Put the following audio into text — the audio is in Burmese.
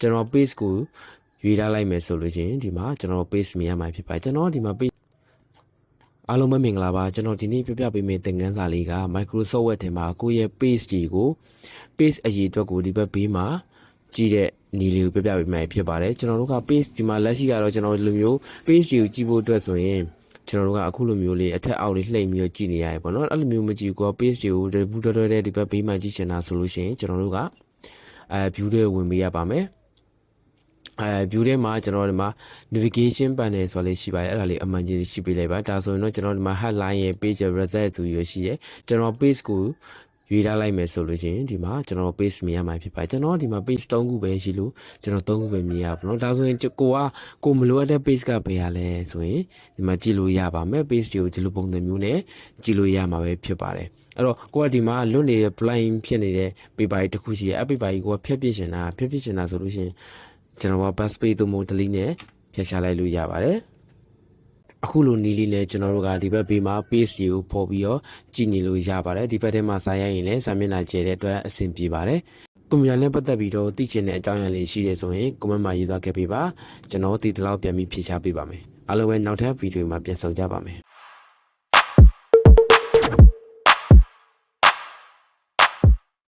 ကျွန်တော် page ကိုရွေးထားလိုက်မယ်ဆိုလို့ရှိရင်ဒီမှာကျွန်တော် page မြင်ရမှာဖြစ်ပါတယ်ကျွန်တော်ဒီမှာ page အားလုံးပဲမင်္ဂလာပါကျွန်တော်ဒီနေ့ပြပြပေးမယ့်သင်ခန်းစာလေးက Microsoft Word ထဲမှာကိုယ့်ရဲ့ page တွေကို page အရေးအတွက်ကိုဒီဘက်ဘေးမှာကြည့်တဲ့နီလေးကိုပြပြပေးမယ်ဖြစ်ပါတယ်ကျွန်တော်တို့က page ဒီမှာလက်ရှိကတော့ကျွန်တော်တို့လိုမျိုး page တွေကိုကြည့်ဖို့အတွက်ဆိုရင်ကျွန်တော်တို့ကအခုလိုမျိုးလေးအထက်အောက်လေးလှိမ့်ပြီးတော့ကြည့်နေရတယ်ပေါ့နော်အဲ့လိုမျိုးမကြည့်ကို page တွေကိုဘူးတော်တော်တဲ့ဒီဘက်ဘေးမှာကြည့်ချင်တာဆိုလို့ရှိရင်ကျွန်တော်တို့ကအဲ view တွေဝင်ပေးရပါမယ် အဲ view ထဲမှာကျွန်တော်ဒီမှာ navigation panel ဆိုတာလေးရှိပါတယ်အဲ့ဒါလေးအမှန်ကြီးရှိပေးလိုက်ပါဒါဆိုရင်တော့ကျွန်တော်ဒီမှာ headline ရဲ့ page ရဲ့ result ဆိုရရှိရဲကျွန်တော် page ကိုရွေးထားလိုက်မယ်ဆိုလို့ရှိရင်ဒီမှာကျွန်တော် page မြင်ရမှာဖြစ်ပါတယ်ကျွန်တော်ဒီမှာ page 3ခုပဲရှိလို့ကျွန်တော်3ခုပဲမြင်ရပါတော့ဒါဆိုရင်ကိုကကိုမလိုအပ်တဲ့ page ကဘယ်ရလဲဆိုရင်ဒီမှာကြည့်လို့ရပါမယ် page တွေကိုဒီလိုပုံစံမျိုးနဲ့ကြည့်လို့ရမှာပဲဖြစ်ပါတယ်အဲ့တော့ကိုကဒီမှာလွတ်နေတဲ့ blind ဖြစ်နေတဲ့ paper ကြီးတစ်ခုရှိရဲအ paper ကြီးကိုကဖျက်ပစ်ရှင်တာဖျက်ပစ်ရှင်တာဆိုလို့ရှိရင် ကျွန်တော်က bus page သို့မဟုတ် delete နဲ့ဖျက်ချလိုက်လို့ရပါတယ်အခုလိုနီးလေးနဲ့ကျွန်တော်တို့ကဒီဘက်ဘေးမှာ page တွေကိုပေါ်ပြီးတော့ကြည့်နေလို့ရပါတယ်ဒီဘက်ထဲမှာစာရိုက်ရင်လည်းစာမျက်နှာကျဲတဲ့အတွက်အဆင်ပြေပါတယ်ကွန်ပျူတာနဲ့ပတ်သက်ပြီးတော့သိချင်တဲ့အကြောင်းအရာလေးရှိတယ်ဆိုရင် comment မှာရေးသားခဲ့ပေးပါကျွန်တော်ဒီတလောက်ပြန်ပြီးဖြေချပေးပါမယ်အားလုံးပဲနောက်ထပ်ဗီဒီယိုမှာပြန်ဆောင်ကြပါမယ်